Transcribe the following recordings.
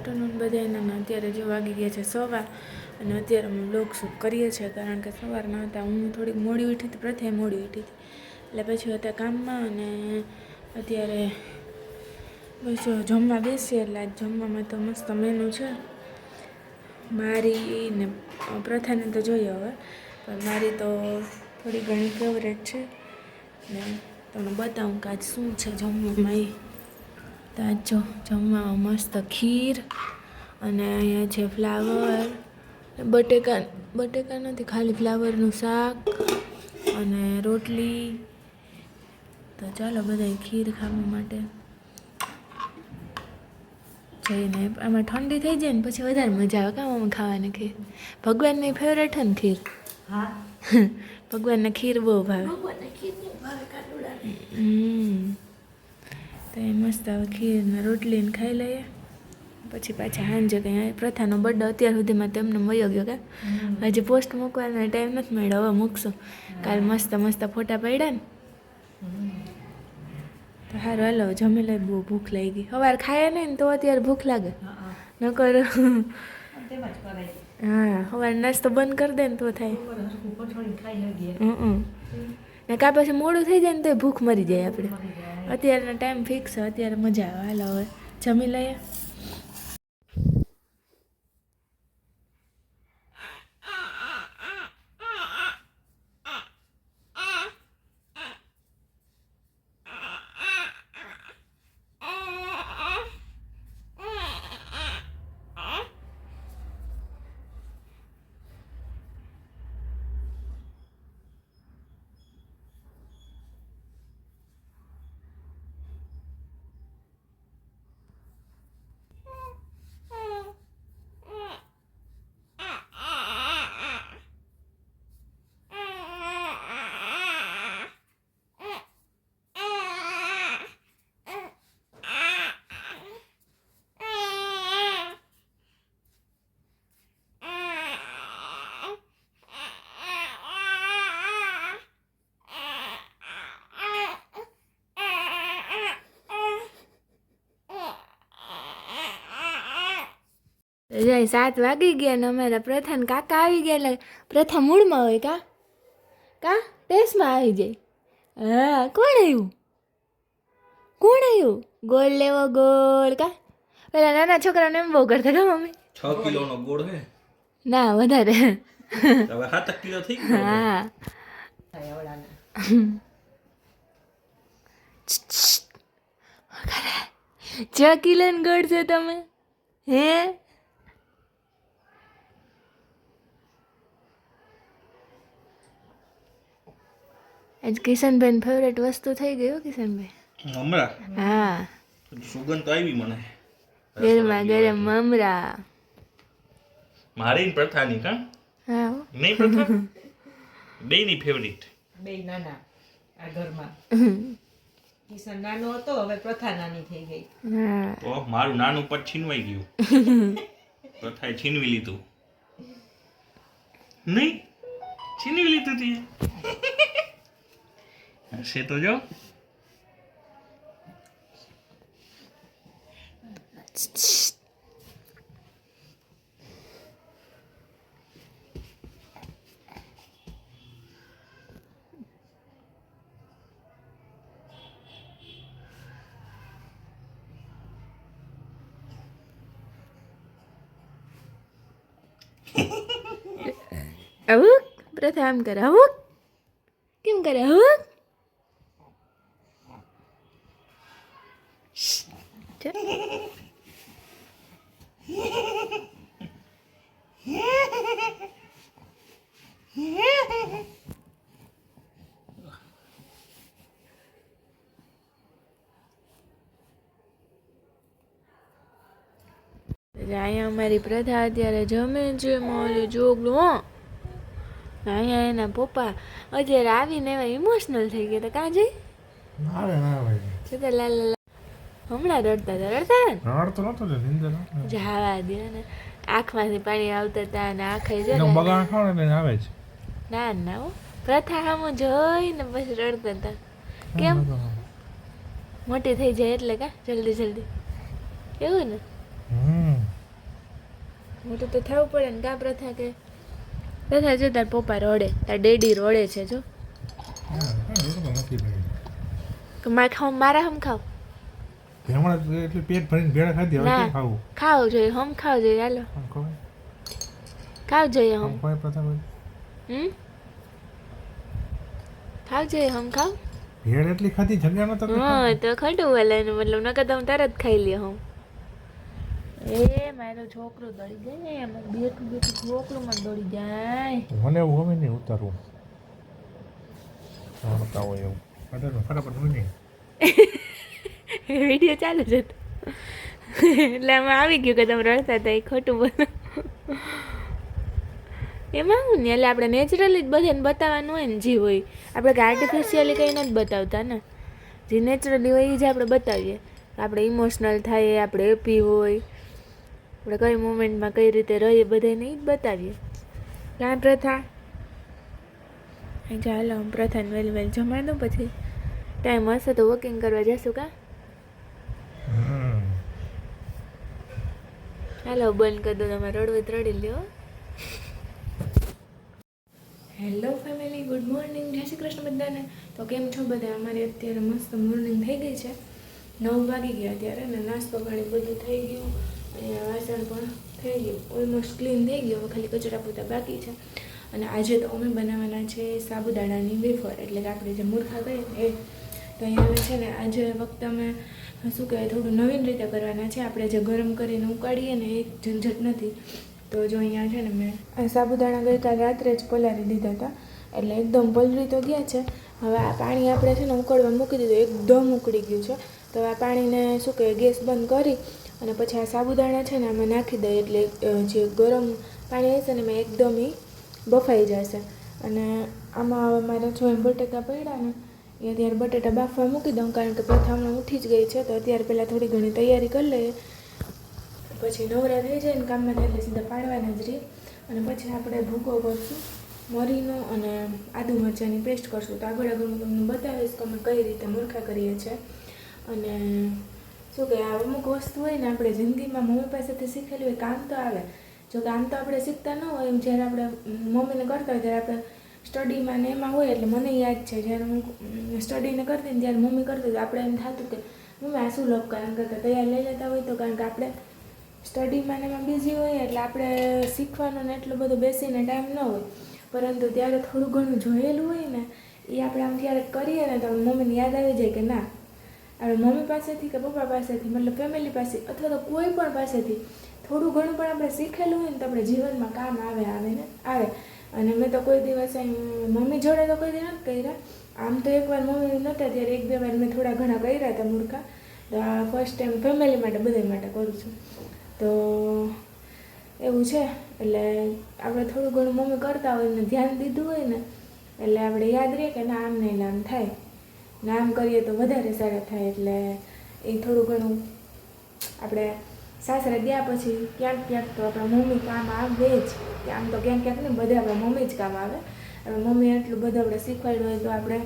Afternoon બધાને અત્યારે જો વાગી ગયા છે સવા અને અત્યારે અમે બ્લોગ શૂટ કરીએ છીએ કારણ કે સવારના હતા, હું થોડીક મોડી ઉઠી હતી પ્રથાએ મોડી ઉઠી હતી. એટલે પછી હતા કામમાં અને અત્યારે બસ જમવા બેસીએ એટલે આજ જમવામાં તો મસ્ત મેનુ છે. મારી ને પ્રથાને તો જોઈએ હવે, પણ મારી તો થોડી ઘણી ફેવરેટ છે. ને તમને બતાવું કે આજ શું છે જમવામાં એ. તો આજ જો જમવામાં મસ્ત ખીર અને અહીંયા છે ફ્લાવર બટેકા બટેકા નથી ખાલી ફ્લાવરનું શાક અને રોટલી. તો ચાલો બધા ખીર ખાવા માટે જઈને આમાં ઠંડી થઈ જાય ને પછી વધારે મજા આવે. કામ આમાં ખાવાની ખીર? ભગવાનની ફેવરેટ છે ને ખીર? હા. ભગવાનને ખીર બહુ ભાવે ભગવાનને ખીર નહીં ભાવે કાનુડાને. હમ તો એ મસ્ત હવે ખીર રોટલીને રોટલી ને ખાઈ લઈએ. પછી પાછા સાંજે કંઈ પ્રથાનો બર્થડે અત્યાર સુધીમાં તેમને મળ્યો ગયો કે. હજી પોસ્ટ મૂકવાનો ટાઈમ નથી મળ્યો હવે મૂકશું. કાલ મસ્ત મસ્ત ફોટા પડ્યા ને. તો સારું હાલો જમી લઈ બહુ ભૂખ લાગી સવાર ખાય નહીં ને તો અત્યારે ભૂખ લાગે. નકર. હા સવાર નાસ્તો બંધ કરી દે ને તો થાય. ને કાં પછી મોડું થઈ જાય ને તો ભૂખ મરી જાય આપણે. અત્યારનો ટાઈમ ફિક્સ છે અત્યારે મજા આવે. હાલો હવે જમી લઈએ. જાય સાત વાગી ગયા ને અમારા પ્રથા કાકા આવી ગયા એટલે પ્રથા મૂળમાં હોય કા? કા? ટેસ્ટમાં આવી જાય. હા કોણ આવ્યું? કોણ આવ્યું? ગોળ લેવો ગોળ કા? પેલા નાના છોકરાને એમ બહુ કરતા કા મમ્મી? છ કિલોનો ગોળ હે? ના વધારે. હવે સાત કિલો થઈ હા. છ કિલો ગોળ છે તમે? હે? આજ કિશનભાઈ ફેવરેટ વસ્તુ થઈ ગયો કિશનભાઈ. હમણાં હા. સુગંધ તો આવી મને. ગરમા ગરમ મમરા. મારી ને પ્રથાની કા? હા નહીં પ્રથા? બે ની ફેવરિટ બે નાના આ ઘરમાં. કિશન નાનો હતો હવે પ્રથા નાની થઈ ગઈ. હા. તો મારું નાનું પદ છીનવાઈ ગયું. પ્રથાએ છીનવી લીધું. નહીં? છીનવી લીધું તે. હશે તો જો આવું પ્રથા આમ કરે આવું કેમ કરે આવું ચાલ. અહીંયા અમારી પ્રથા અત્યારે જમે છે મારે જોગલું હો. અહીંયા એના પપ્પા અત્યારે આવીને એવા ઇમોશનલ થઈ ગયા હતા. કાં જઈ? હમણાં રડતા હતા રડતા રડતો નતો. જવા દે ને. આંખમાંથી પાણી આવતા હતા અને આંખે છે બગાડ ખાવ ને આવે છે. ના ના હો. પ્રથા સામુ જોઈને પછી રડતા હતા. કેમ? મોટી થઈ જાય એટલે કા? જલ્દી જલ્દી. એવું ને? હમ. મોટું તો થવું પડે ને કા પ્રથા કે પ્રથા જો તાર પપ્પા રડે તાર ડેડી રડે છે જો. હા હા, તો મારે ખાવ મારા હમ ખાવ. એટલે પેટ ભરીને ભેળા ખાધી હવે ખાવું? ખાવ જોઈએ હમ ખાવ જોઈએ હાલો. ખાવ જોઈએ હમ. પ્રથા હમ? ખાવ જોઈએ હમ ખાવ. ભેળ એટલી ખાધી જગ્યા નતો હા તો ખોટું એનો મતલબ નકર તો હું તરત ખાઈ લઈએ હું એ મારો છોકરો દોડી જાય એમાં બેઠું બેઠું છોકરું માં દોડી જાય. મને એવું હવે નહીં ઉતારવું રમતા હોય એવું. ફટાફટ ફટાફટ હોય નહીં વીડિયો ચાલુ જ હતો. એટલે આમાં આવી ગયું કે તમે રડતા હતા એ ખોટું બોલો. એમાં હું ને એટલે આપણે નેચરલી જ બધાને બતાવવાનું હોય ને જે હોય. આપણે કે આર્ટિફિશિયલી કંઈ નથી બતાવતા ને. જે નેચરલી હોય એ જ આપણે બતાવીએ. આપણે ઇમોશનલ થાય આપણે હેપી હોય. આપણે કઈ મોમેન્ટમાં કઈ રીતે રહીએ બધાને એ જ બતાવીએ. ક્યાં પ્રથા. અહીં ચાલો હું પ્રથાને વહેલી વહેલી જમાડી દઉં પછી. ટાઈમ હશે તો વોકિંગ કરવા જશું કા. હાલો બંધ કરી દો તમે રડવું રડી લ્યો. હેલો ફેમિલી ગુડ મોર્નિંગ જય શ્રી કૃષ્ણ બધાને. તો કેમ છો બધા? અમારી અત્યારે મસ્ત મોર્નિંગ થઈ ગઈ છે. નવ વાગી ગયા અત્યારે ને નાસ્તો પાણી બધું થઈ ગયું. અહીંયા વાસણ પણ થઈ ગયું. ઓલમોસ્ટ ક્લીન થઈ ગયું. હવે ખાલી કચરા પોતા બાકી છે. અને આજે તો અમે બનાવવાના છે સાબુદાણાની વેફર. એટલે કે આપણે જે મૂર્ખા ને એ તો અહીંયા હવે છે ને, આજે વખતે અમે, શું કહેવાય, થોડું નવીન રીતે કરવાના છે. આપણે જે ગરમ કરીને ઉકાળીએ ને એ ઝંઝટ નથી. તો જો અહીંયા છે ને મેં સાબુદાણા ગઈકાલ રાત્રે જ પલાળી દીધા હતા. એટલે એકદમ પલળી તો ગયા છે. હવે આ પાણી આપણે છે ને ઉકળવા મૂકી દીધું. એકદમ ઉકળી ગયું છે. તો આ પાણીને શું કહેવાય, ગેસ બંધ કરી અને પછી આ સાબુદાણા છે ને આમાં નાખી દઈએ એટલે જે ગરમ પાણી હશે ને એમાં એકદમ એ બફાઈ જશે. અને આમાં હવે મારે જો એમ બટેકા પડ્યા ને, એ અત્યારે બટેટા બાફવા મૂકી દઉં, કારણ કે પ્રથા હમણાં ઉઠી જ ગઈ છે, તો અત્યારે પહેલાં થોડી ઘણી તૈયારી કરી લઈએ. પછી નવરા થઈ જાય ને કામમાં એટલે સીધા પાડવાના જ રહી. અને પછી આપણે ભૂકો કરશું મરીનો અને આદુ મરચાંની પેસ્ટ કરશું. તો આગળ આગળ હું તમને બતાવીશ કે અમે કઈ રીતે મૂર્ખા કરીએ છીએ. અને શું કે અમુક વસ્તુ હોય ને આપણે જિંદગીમાં મમ્મી પાસેથી શીખેલી હોય, કામ તો આવે. જો કે આમ તો આપણે શીખતા ન હોય, એમ જ્યારે આપણે મમ્મીને કરતા હોય, ત્યારે આપણે સ્ટડીમાં ને એમાં હોય એટલે મને યાદ છે, જ્યારે હું સ્ટડીને કરતી ને ત્યારે મમ્મી કરતી આપણે એમ થતું કે, મમ્મી, આ શું લપ કારણ કે તૈયાર લઈ લેતા હોય તો કારણ કે આપણે સ્ટડીમાં ને એમાં બિઝી હોય એટલે આપણે શીખવાનો ને એટલો બધો બેસીને ટાઈમ ન હોય. પરંતુ ત્યારે થોડું ઘણું જોયેલું હોય ને, એ આપણે આમ ત્યારે કરીએ ને તો મમ્મીને યાદ આવી જાય કે ના હવે મમ્મી પાસેથી કે પપ્પા પાસેથી, મતલબ ફેમિલી પાસે અથવા તો કોઈ પણ પાસેથી થોડું ઘણું પણ આપણે શીખેલું હોય ને તો આપણે જીવનમાં કામ આવે આવે ને, આવે. અને મેં તો કોઈ દિવસ મમ્મી જોડે તો કોઈ દિવસ કર્યા. આમ તો એકવાર મમ્મી નહોતા ત્યારે એક બે વાર મેં થોડા ઘણા કર્યા હતા મૂર્ખા. તો આ ફર્સ્ટ ટાઈમ ફેમિલી માટે બધા માટે કરું છું. તો એવું છે. એટલે આપણે થોડું ઘણું મમ્મી કરતા હોય ને ધ્યાન દીધું હોય ને, એટલે આપણે યાદ રહે કે ના, આમ નહીં આમ થાય. ને આમ કરીએ તો વધારે સારા થાય એટલે એ થોડું ઘણું આપણે સાસરે ગયા પછી ક્યાંક ક્યાંક તો આપણા મમ્મી કામ આવે જ. કે આમ તો ક્યાંક ક્યાંક નહીં બધા આપણા મમ્મી જ કામ આવે. હવે મમ્મી એટલું બધું આપણે શીખવાડ્યું હોય તો આપણે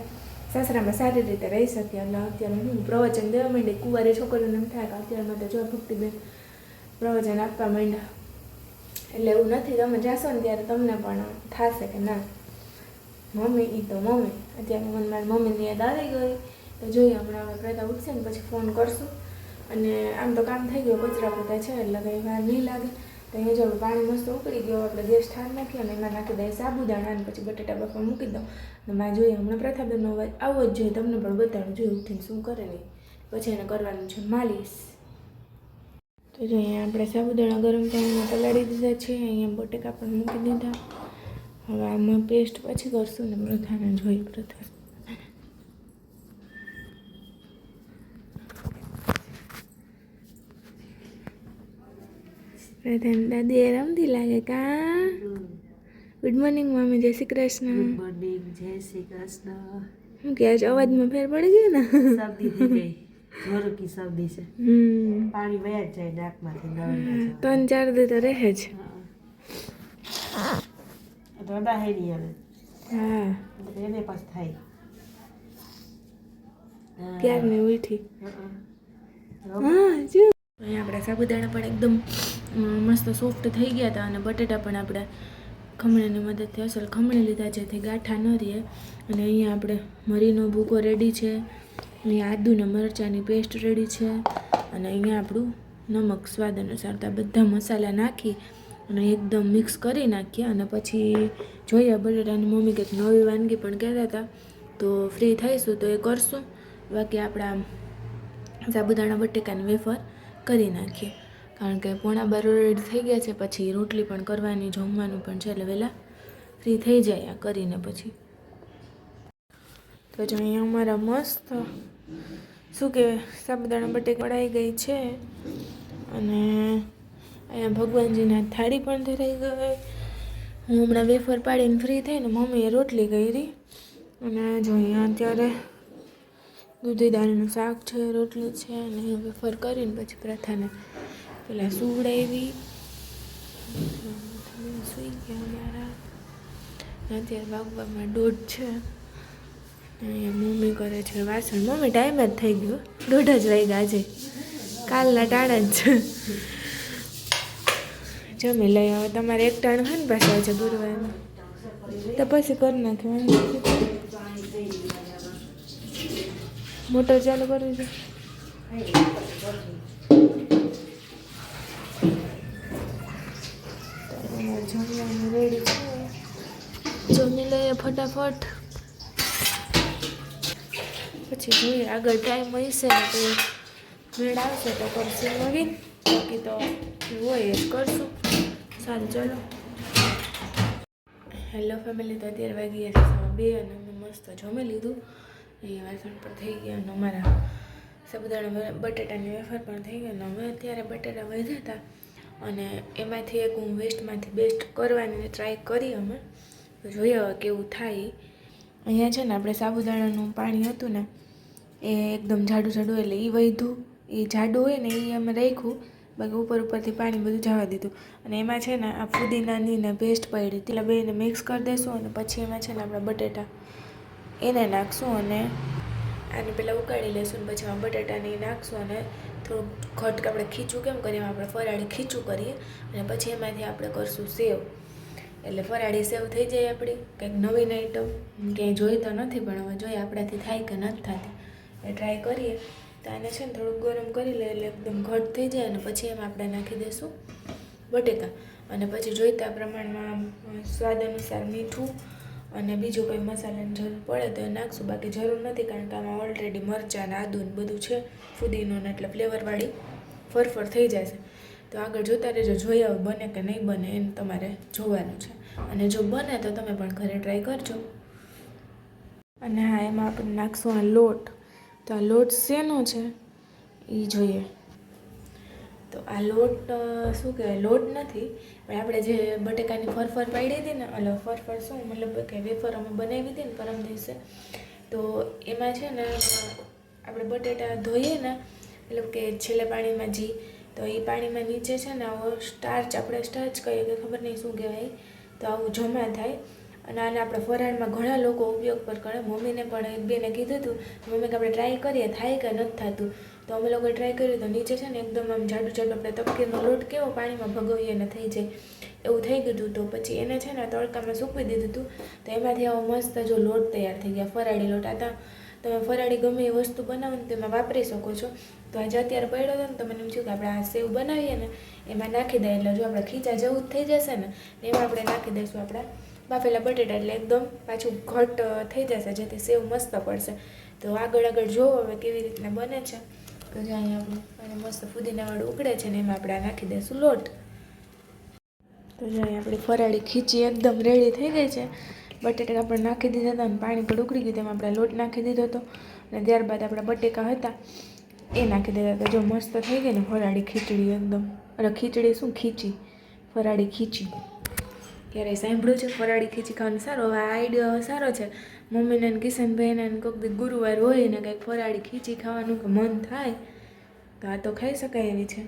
સાસરામાં સારી રીતે રહી શકીએ. અને અત્યારે હું પ્રવચન દેવા માંડી. કુંવારી છોકરીઓને એમ થાય કે અત્યારમાં તો જો ભક્તિબેન પ્રવચન આપવા માંડ્યા. એટલે એવું નથી. તમે જાશો ને ત્યારે તમને પણ થશે કે ના. મમ્મી એ તો મમ્મી. અત્યારે મને મારી મમ્મીની યાદ આવી ગઈ, તો જોઈએ હમણાં હવે પ્રતા ઉઠશે ને પછી ફોન કરશું. અને આમ તો કામ થઈ ગયું, કચરા પોતા છે, એટલે કંઈ વાર નહીં લાગે. તો અહીંયા જો પાણી મસ્ત ઉકળી ગયો આપણે ગેસ ઠાર નાખીએ અને એમાં નાખી દઈએ સાબુદાણા અને પછી બટેટા બાફા મૂકી દઉં. અને મારે જોઈએ હમણાં પ્રથાબેનનો અવાજ આવવો જ જોઈએ, તમને પણ બતાડું. જોઈએ ઉઠીને શું કરે નહીં પછી એને કરવાનું છે માલિશ. તો જો અહીંયા આપણે સાબુદાણા ગરમ પાણીમાં પલાળી દીધા છે, અહીંયા બટેકા પણ મૂકી દીધા. હવે આમાં પેસ્ટ પછી કરશું ને પ્રથાને જોઈ પ્રથા પ્રથાને દાદી એ રમતી લાગે કા? ગુડ મોર્નિંગ મમ્મી જય શ્રી કૃષ્ણ. મોર્નિંગ જય શ્રી કૃષ્ણ. શું કે આજ અવાજમાં ફેર પડી ગયો ને? શરદી થઈ ગઈ. જોરકી શરદી છે. પાણી વયા જાય નાકમાંથી ત્રણ ચાર દી તો રહે જ. રડા હે નહીં હવે. હા. એને પાસ થાય. ક્યારની ઉઠી હા જો. આપણે સાબુદાણા પણ એકદમ મસ્ત સોફ્ટ થઈ ગયા હતા અને બટેટા પણ આપણે ખમણીની મદદથી અસલ ખમણી લીધા જેથી ગાંઠા ન રહે. અને અહીંયા આપણે મરીનો ભૂકો રેડી છે. અહીંયા આદુ ને મરચાંની પેસ્ટ રેડી છે. અને અહીંયા આપણું નમક સ્વાદ અનુસાર તો બધા મસાલા નાખી અને એકદમ મિક્સ કરી નાખીએ અને પછી જોઈએ, બટેટાની મમ્મી કંઈક નવી વાનગી પણ કહેતા હતા. તો ફ્રી થઈશું તો એ કરશું. બાકી આપણા સાબુદાણા, બટેકાની વેફર કરી નાખીએ. કારણ કે પોણા બાર થઈ ગયા છે, પછી રોટલી પણ કરવાની, જમવાનું પણ છે, એટલે વહેલા ફ્રી થઈ જાય આ કરીને પછી. તો જો અહીંયા અમારા મસ્ત, શું કહેવાય, સાબુદાણા, બટેકા પડાઈ ગઈ છે. અને અહીંયા ભગવાનજીના થાળી પણ ધરાઈ ગઈ હું હમણાં વેફર પાડીને ફ્રી થઈને મમ્મીએ રોટલી કરી. અને જો અહીંયા અત્યારે દૂધી દાળનું શાક છે, રોટલી છે, અને વેફર કરીને પછી પ્રથાને પેલા સુવડાવી. સુઈ ગયા મારા અત્યારે વાગવામાં દોઢ છે. અહીંયા મમ્મી કરે છે વાસણ. મમ્મી ટાઈમ જ થઈ ગયો. દોઢ જ વાગ્યા આજે. કાલના ટાણા જ છે. જમી લઈ હવે તમારે એક ટાણ ને પાછા આજે ગુરુવારમાં તો પછી કરી નાખ્યું મોટર ચાલુ કરવી છે જમવાનું રેડી જમી લઈએ ફટાફટ. પછી જોઈએ, આગળ ટાઈમ હશે તો મેળ આવશે તો કરશું નવીન બાકી તો હોય એ કરશું. સારું, ચલો. હેલો ફેમિલી તો અત્યારે વાગી ગયા છે બે અને અમે મસ્ત જમી લીધું. અહીંયા વાસણ પણ થઈ ગયા અને અમારા સાબુદાણા બટેટાની વેફર પણ થઈ ગયા અને અમે અત્યારે બટેટા વધ્યા હતા. અને એમાંથી એક હું વેસ્ટમાંથી બેસ્ટ કરવાની ટ્રાય કરી અમે. જોઈએ હવે કેવું થાય. અહીંયા છે ને આપણે સાબુદાણાનું પાણી હતું ને, એ એકદમ જાડું જાડું એટલે એ વધ્યું. એ જાડું હોય ને એ અમે રાખ્યું. બાકી ઉપર ઉપરથી પાણી બધું જવા દીધું. અને એમાં છે ને આ ફુદીનાની ને પેસ્ટ પડી પેલા બેને મિક્સ કરી દઈશું અને પછી એમાં છે ને આપણે બટેટા એને નાખશું અને આને પહેલાં ઉકાળી લઈશું અને પછી એમાં બટેટાને નાખશું અને થોડુંક ઘટ આપણે ખીચું કેમ કરીએ? એમાં આપણે ફરાળી ખીચું કરીએ અને પછી એમાંથી આપણે કરશું સેવ. એટલે ફરાળી સેવ થઈ જાય આપણી. કંઈક નવીન આઈટમ ક્યાંય જોઈ તો નથી પણ હવે જોઈએ આપણાથી થાય કે નથી થતી. એ ટ્રાય કરીએ. તો આને છે ને થોડુંક ગરમ કરી લે એટલે એકદમ ઘટ થઈ જાય અને પછી એમાં આપણે નાખી દઈશું બટેકા. અને પછી જોઈતા પ્રમાણમાં સ્વાદ અનુસાર મીઠું અને બીજું કોઈ મસાલાની જરૂર પડે તો એ નાખશું. બાકી જરૂર નથી કારણ કે આમાં ઓલરેડી મરચાં ને આદુ ને બધું છે, ફુદીનો ને એટલે ફ્લેવરવાળી ફરફર થઈ જશે. તો આગળ જોતા રહેજો, જોઈ આવે બને કે નહીં બને એને તમારે જોવાનું છે. અને જો બને તો તમે પણ ઘરે ટ્રાય કરજો. અને હા, એમાં આપણે નાખશું આ લોટ. તો આ લોટ શેનો છે? એ જોઈએ. તો આ લોટ શું કહેવાય, લોટ નથી, પણ આપણે જે બટેકાની ફરફર પાડી હતી ને એટલે ફરફર શું, મતલબ કે વેફર અમે બનાવી હતી ને પરમ દિવસે, તો એમાં છે ને, આપણે બટેટા ધોઈએ ને, મતલબ કે છેલ્લે પાણીમાં જી, તો એ પાણીમાં નીચે છે ને, આવો સ્ટાર્ચ આપણે સ્ટાર્ચ કહીએ કે ખબર નહીં શું કહેવાય, તો આવું જમા થાય અને આને આપણે ફરાળમાં ઘણા લોકો ઉપયોગ પર કરે. મમ્મીને પણ એક બેને કીધું હતું, મમ્મી કે આપણે ટ્રાય કરીએ, થાય કે નથી થતું? તો અમે લોકોએ ટ્રાય કર્યું તો નીચે છે ને એકદમ આમ જાડું જાડું આપણે તપકીરનો લોટ કેવો પાણીમાં ભગવીએ ને થઈ જાય, એવું થઈ ગયું હતું. તો પછી એને છે ને તડકામાં સૂકવી દીધું હતું. તો એમાંથી આવો મસ્ત જો લોટ તૈયાર થઈ ગયા, ફરાળી લોટ. આ તમે ફરાળી ગમે એ વસ્તુ બનાવો ને તેમાં વાપરી શકો છો. તો આજે અત્યારે પડ્યો હતો ને તો મને એમ થયું કે આપણે આ સેવ બનાવીએ ને, એમાં નાખી દઈએ. એટલે જો આપણે ખીચા જેવું જ થઈ જશે ને, એમાં આપણે નાખી દઈશું આપણા બાફેલા બટેટા એટલે એકદમ પાછું ઘટ થઈ જશે, જેથી સેવ મસ્ત પડશે. તો આગળ આગળ જોવો હવે કેવી રીતના બને છે. તો જો અહીંયા આપણું મસ્ત ફુદીનાવાળું ઉકળે છે ને એમાં આપણે નાખી દઈશું લોટ. તો જો અહીંયા આપણી ફરાળી ખીચી એકદમ રેડી થઈ ગઈ છે. બટેટા આપણે નાખી દીધા હતા અને પાણી પણ ઉકળી ગયું તેમાં આપણે લોટ નાખી દીધો હતો. અને ત્યારબાદ આપણા બટેકા હતા, એ નાખી દીધા હતા. જો મસ્ત થઈ ગઈ ને ફરાળી ખીચડી એકદમ. અને ખીચડી શું? ખીચી. ફરાળી ખીચી. ક્યારેય સાંભળ્યું છે ફરાળી ખીચી ખાવાનું સારો આ આઈડિયા સારો છે. મમ્મીને કિશનભાઈને ને કોઈક ગુરુવાર હોય ને કંઈક ફરાળી ખીચી ખાવાનું કે મન થાય, તો આ તો ખાઈ શકાય એવી છે.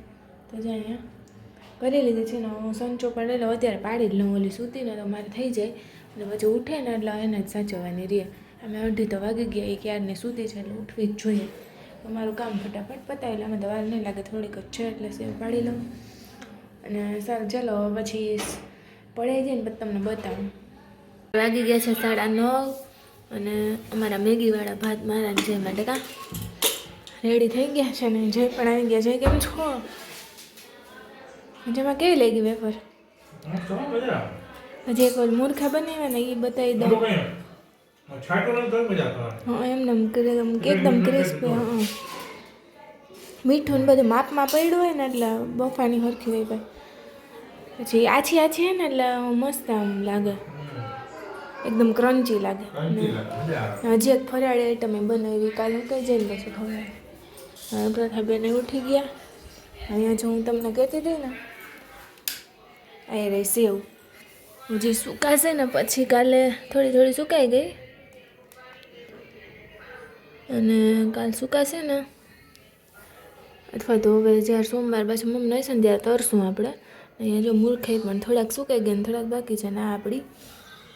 તો જે અહીંયા કરી લીધી છે ને હું સંચો પણ લઈ લઉં. અત્યારે પાડી જ લઉં ઓલી સૂતીને, તો મારે થઈ જાય. એટલે પછી ઉઠે ને એટલે એને જ સાચવવાની રહે અમે અઢી તો વાગી ગયા, એ ક્યારને સૂતી છે એટલે ઉઠવી જ જોઈએ. અમારું કામ ફટાફટ પતાવી અમે તો નહીં લાગે, થોડીક જ છે એટલે સેવ પાડી લઉં. અને સારું, ચાલો પછી પડાઈ જાય ને પછી તમને બતાવું. વાગી ગયા છે સાડા નવ અને અમારા મેગીવાળા ભાત મારા જે માટે કા રેડી થઈ ગયા છે ને જય પણ આવી ગયા છે. કેમ છો? જેમાં કેવી લાગી વેફર? હજી એક વાર મૂર્ખા બનાવ્યા ને એ બતાવી દઉં. હા એમને એકદમ ક્રિસ્પી હા મીઠું ને બધું માપમાં પડ્યું હોય ને એટલે બફાની સરખી હોય ભાઈ પછી આછી આછી હે ને એટલે મસ્ત આમ લાગે. એકદમ ક્રન્ચી લાગે. હજી એક ફરાળી આઈટમ એ બનાવી કાલે કઈ જઈને પછી ખબર હવે પ્રથાબેન ઉઠી ગયા. અહીંયા જો હું તમને કહેતી હતી ને આ રહી સેવ હજી સુકાશે ને પછી કાલે થોડી થોડી સુકાઈ ગઈ. અને કાલ સુકાશે ને અથવા તો હવે જ્યારે સોમવાર પાછું મમ્મી નહીં છે ને ત્યારે તરશું આપણે અહીંયા જો મૂર્ખાઈ પણ થોડાક સુકાઈ ગયા ને થોડાક બાકી છે ને આ આપણી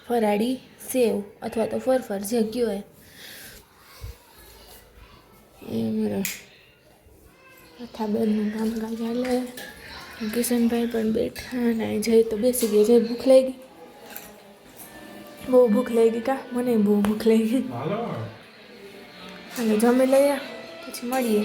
ફરાળી સેવ અથવા તો ફરફર જે અમારા અથાબેનનું કામકાજ હાલે. કિશનભાઈ પણ બેઠા ને જઈ તો બેસી ગયા જઈ ભૂખ લાગી. બહુ ભૂખ લાગી કા? મને બહુ ભૂખ લાગી. હાલો જમી લઈએ પછી મળીએ.